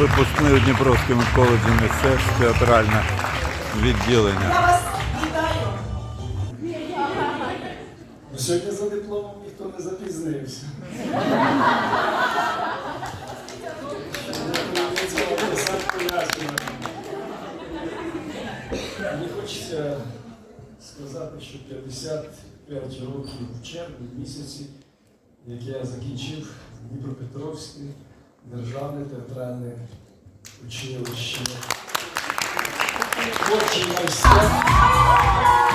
випускник Дніпровського коледжі мистецтв, театральне відділення. Я вас вітаю. Ну, сьогодні за дипломом ніхто не запізнився. Мені хочеться сказати, що 55 років в червні місяці, як я закінчив Дніпропетровський. Державне театральне училище. очень. майстер.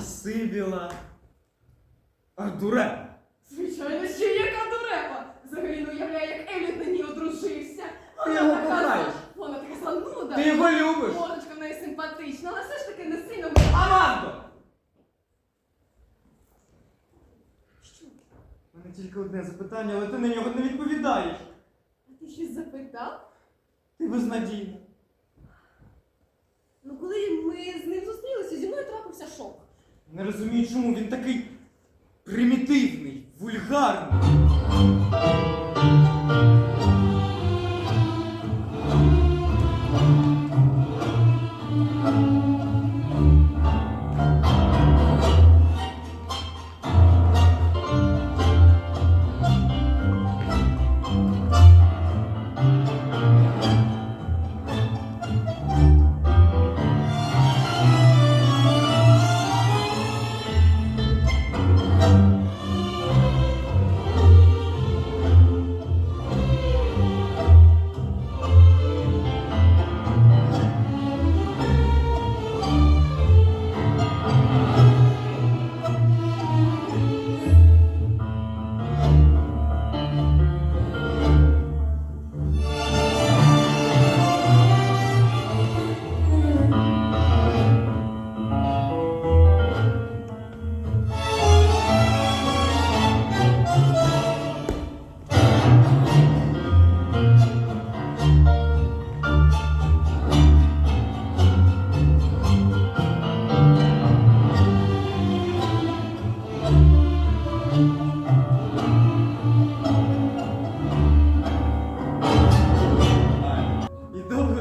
Сибіла. А дурепа. Звичайно, ще яка дурепа. Взагалі ну, не уявляє, як Еліт на ній одружився. Ти його кохаєш. Вона така зануда. Ти його любиш. Морочка в неї симпатична, але все ж таки не сильно. Амандо! Що? У мене тільки одне запитання, але ти на нього не відповідаєш. А ти щось запитав? Ти безнадійна. Не розумію, чому він такий примітивний, вульгарний.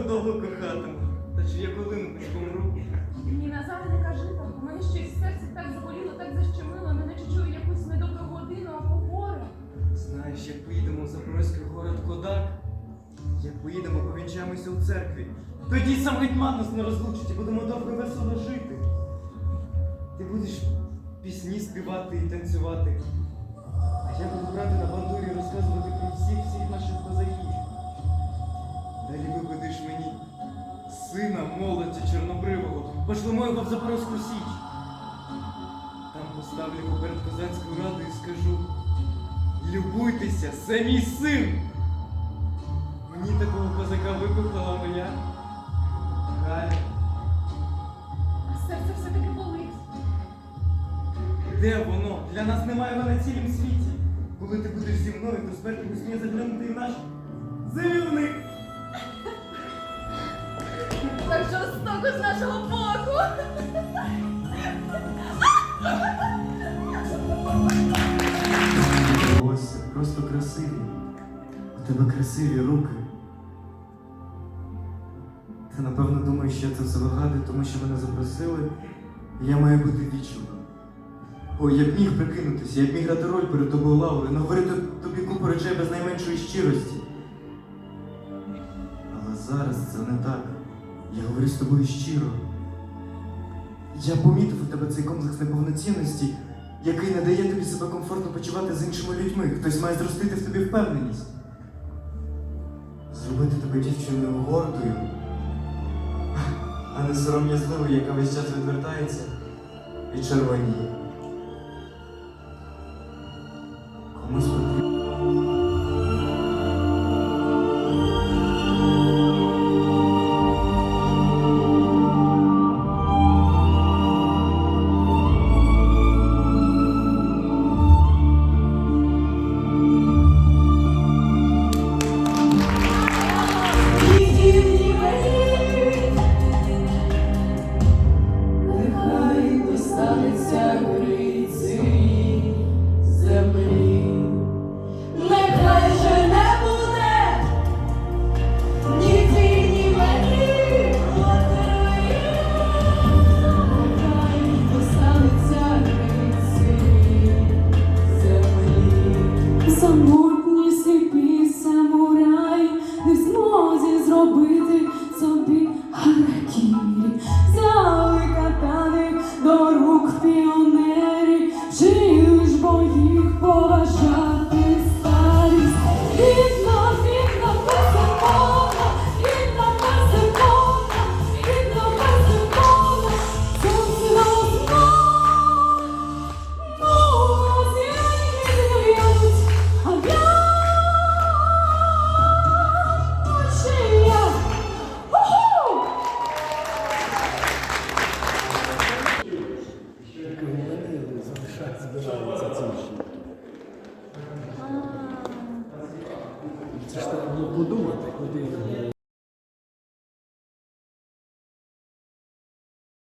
Довго-довго кохатиму. Та чи я коли-небудь помру? Ні, Назаре, не кажи так. У мене щось серце так заболіло, так защемило, неначе чую якусь недобру годину або горе. Знаєш, як поїдемо в Запорозький город Кодак, як поїдемо, повінчаємося у церкві, тоді сам гетьман нас не розлучить і будемо довго весело жити. Ти будеш пісні співати і танцювати. А я буду грати на бандурі і розказувати про всіх всіх наших козаків. Далі виведеш мені сина молодця Чорнобривого, пошлемо його в Запорозьку Січ. Там поставлю його перед козацькою радою і скажу. Любуйтеся, це мій син! Мені такого козака викохала моя Галя. А серце все-таки болить. Де воно? Для нас немає його на цілім світі. Коли ти будеш зі мною, то смерть усміє заглянути і наш зивник. Жорстоко з нашого боку. волосся просто красиві. У тебе красиві руки. Ти напевно думаєш, що я це все вигадую, тому що мене запросили, я маю бути вічним. Ой, я б міг прикинутися, я б міг грати роль перед тобою лавою, наговорити тобі купу речей без найменшої щирості. Але зараз це не так. Я говорю з тобою щиро. Я помітив у тебе цей комплекс неповноцінності, який не дає тобі себе комфортно почувати з іншими людьми. Хтось має зростити в тобі впевненість. Зробити тебе дівчиною гордою, а не сором'язливою, яка весь час відвертається і червоніє.